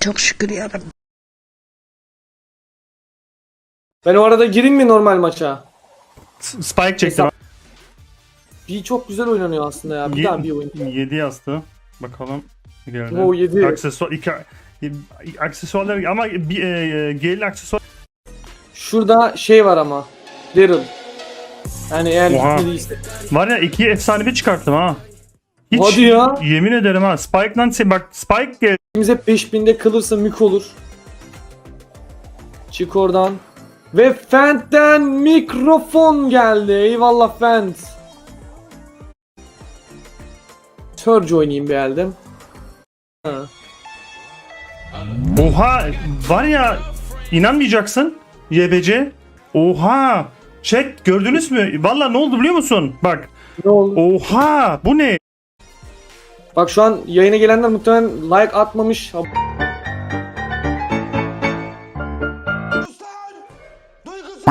Çok şükür yarabbim. Ben o arada gireyim mi normal maça? Spike çektim. Bir çok güzel oynanıyor aslında ya. Bir daha bir oyun. 7 yastı. Bakalım. Geldi. O yedi. Aksesuar iki aksesuarlar ama bir e, gelin aksesuar Şurada şey var ama. Daryl. Yani eğer Oha. gitmediyse. var ya iki efsanevi çıkarttım ha. Hiç, Hadi ya. Yemin ederim ha. Spike'dan se- bak Spike gel. Biz hep 5000'de kalırsa mük olur. Çık oradan. Ve Fent'ten mikrofon geldi. Eyvallah Fent. Surge oynayayım bir. Ha. Oha var ya inanmayacaksın YBC. Oha. Çek gördünüz mü? Valla ne oldu biliyor musun? Bak. Ne oldu? Oha bu ne? Bak şu an yayına gelenler muhtemelen like atmamış. Duygusuz